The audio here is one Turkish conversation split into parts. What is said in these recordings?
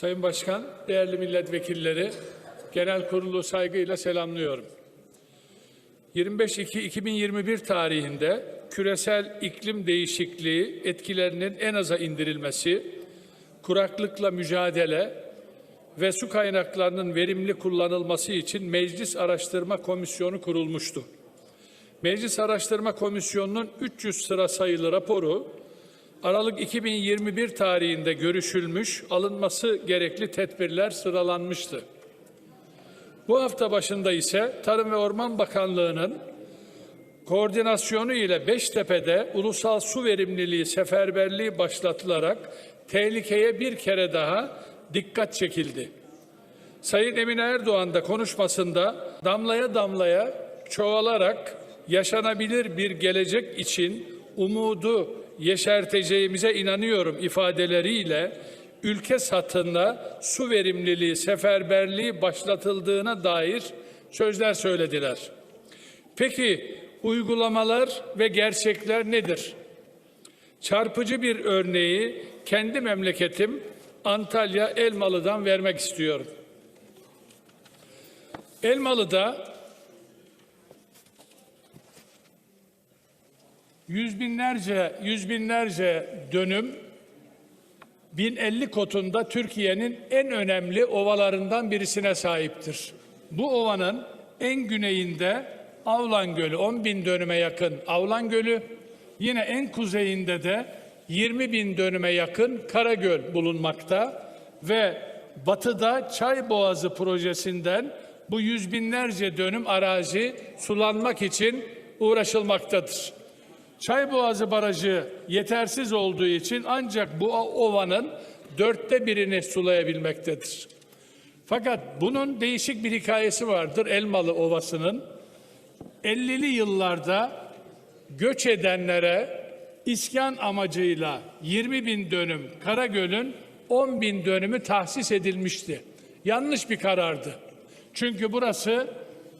Sayın Başkan, değerli milletvekilleri, genel kurulu saygıyla selamlıyorum. 25-2-2021 tarihinde küresel iklim değişikliği etkilerinin en aza indirilmesi, kuraklıkla mücadele ve su kaynaklarının verimli kullanılması için Meclis Araştırma Komisyonu kurulmuştu. Meclis Araştırma Komisyonu'nun 300 sıra sayılı raporu Aralık 2021 tarihinde görüşülmüş, alınması gerekli tedbirler sıralanmıştı. Bu hafta başında ise Tarım ve Orman Bakanlığı'nın koordinasyonu ile Beştepe'de ulusal su verimliliği seferberliği başlatılarak tehlikeye bir kere daha dikkat çekildi. Sayın Emine Erdoğan da konuşmasında damlaya damlaya çoğalarak yaşanabilir bir gelecek için umudu yeşerteceğimize inanıyorum ifadeleriyle ülke satında su verimliliği seferberliği başlatıldığına dair sözler söylediler. Peki uygulamalar ve gerçekler nedir? Çarpıcı bir örneği kendi memleketim Antalya Elmalı'dan vermek istiyorum. Elmalı'da yüz binlerce, yüz binlerce dönüm 1050 kotunda Türkiye'nin en önemli ovalarından birisine sahiptir. Bu ovanın en güneyinde Avlan Gölü 10 bin dönüme yakın Avlan Gölü, yine en kuzeyinde de 20 bin dönüme yakın Karagöl bulunmakta ve batıda Çayboğazı projesinden bu yüz binlerce dönüm arazi sulanmak için uğraşılmaktadır. Çayboğazı Barajı yetersiz olduğu için ancak bu ovanın dörtte birini sulayabilmektedir. Fakat bunun değişik bir hikayesi vardır Elmalı Ovası'nın. 50'li yıllarda göç edenlere iskan amacıyla 20 bin dönüm Karagöl'ün 10 bin dönümü tahsis edilmişti. Yanlış bir karardı. Çünkü burası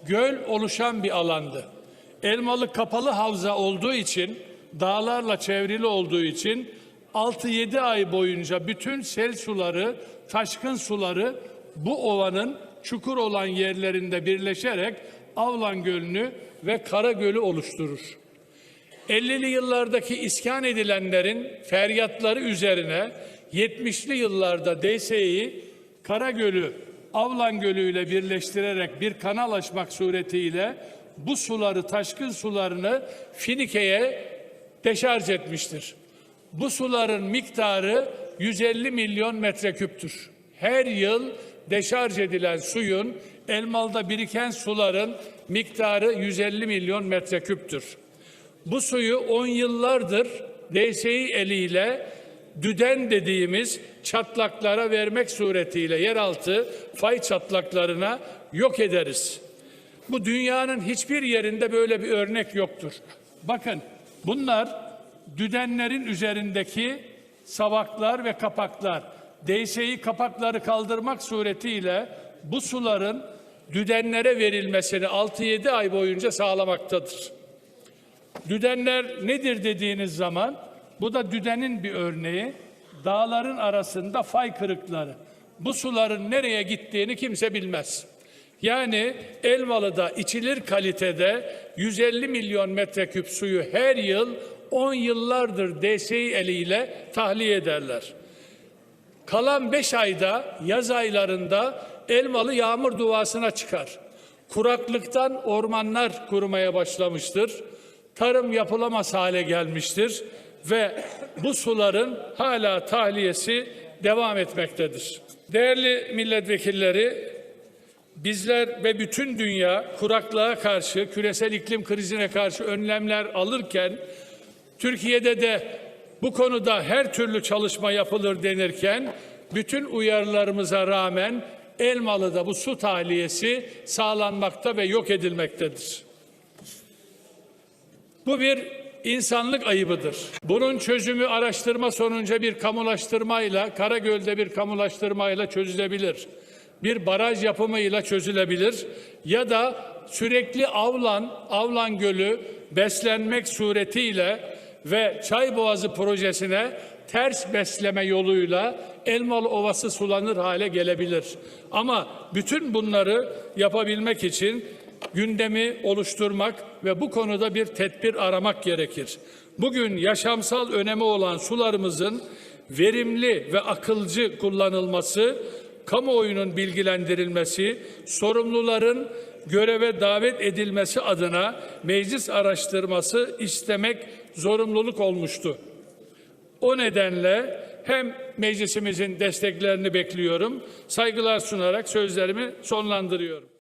göl oluşan bir alandı. Elmalı kapalı havza olduğu için, dağlarla çevrili olduğu için 6-7 ay boyunca bütün sel suları, taşkın suları bu ovanın çukur olan yerlerinde birleşerek Avlan Gölü'nü ve Kara Gölü oluşturur. 50'li yıllardaki iskan edilenlerin feryatları üzerine 70'li yıllarda DSE'yi Karagölü Avlan Gölü ile birleştirerek bir kanal açmak suretiyle bu suları, taşkın sularını Finike'ye deşarj etmiştir. Bu suların miktarı 150 milyon metreküptür. Her yıl deşarj edilen suyun Elmalı'da biriken suların miktarı 150 milyon metreküptür. Bu suyu 10 yıllardır DSİ eliyle düden dediğimiz çatlaklara vermek suretiyle yeraltı fay çatlaklarına yok ederiz. Bu dünyanın hiçbir yerinde böyle bir örnek yoktur. Bakın bunlar düdenlerin üzerindeki savaklar ve kapaklar. DSİ kapakları kaldırmak suretiyle bu suların düdenlere verilmesini 6-7 ay boyunca sağlamaktadır. Düdenler nedir dediğiniz zaman bu da düdenin bir örneği. Dağların arasında fay kırıkları. Bu suların nereye gittiğini kimse bilmez. Yani Elmalı'da içilir kalitede 150 milyon metreküp suyu her yıl 10 yıllardır DSİ eliyle tahliye ederler. Kalan 5 ayda yaz aylarında Elmalı yağmur duasına çıkar. Kuraklıktan ormanlar kurumaya başlamıştır. Tarım yapılamaz hale gelmiştir ve bu suların hala tahliyesi devam etmektedir. Değerli milletvekilleri, bizler ve bütün dünya kuraklığa karşı, küresel iklim krizine karşı önlemler alırken Türkiye'de de bu konuda her türlü çalışma yapılır denirken bütün uyarılarımıza rağmen Elmalı'da bu su tahliyesi sağlanmakta ve yok edilmektedir. Bu bir insanlık ayıbıdır. Bunun çözümü araştırma sonunca bir kamulaştırmayla, Karagöl'de bir kamulaştırmayla çözülebilir. Bir baraj yapımıyla çözülebilir ya da sürekli avlan, avlan gölü beslenmek suretiyle ve Çayboğazı projesine ters besleme yoluyla Elmalı Ovası sulanır hale gelebilir. Ama bütün bunları yapabilmek için gündemi oluşturmak ve bu konuda bir tedbir aramak gerekir. Bugün yaşamsal önemi olan sularımızın verimli ve akılcı kullanılması, kamuoyunun bilgilendirilmesi, sorumluların göreve davet edilmesi adına meclis araştırması istemek zorunluluk olmuştu. O nedenle hem meclisimizin desteklerini bekliyorum, saygılar sunarak sözlerimi sonlandırıyorum.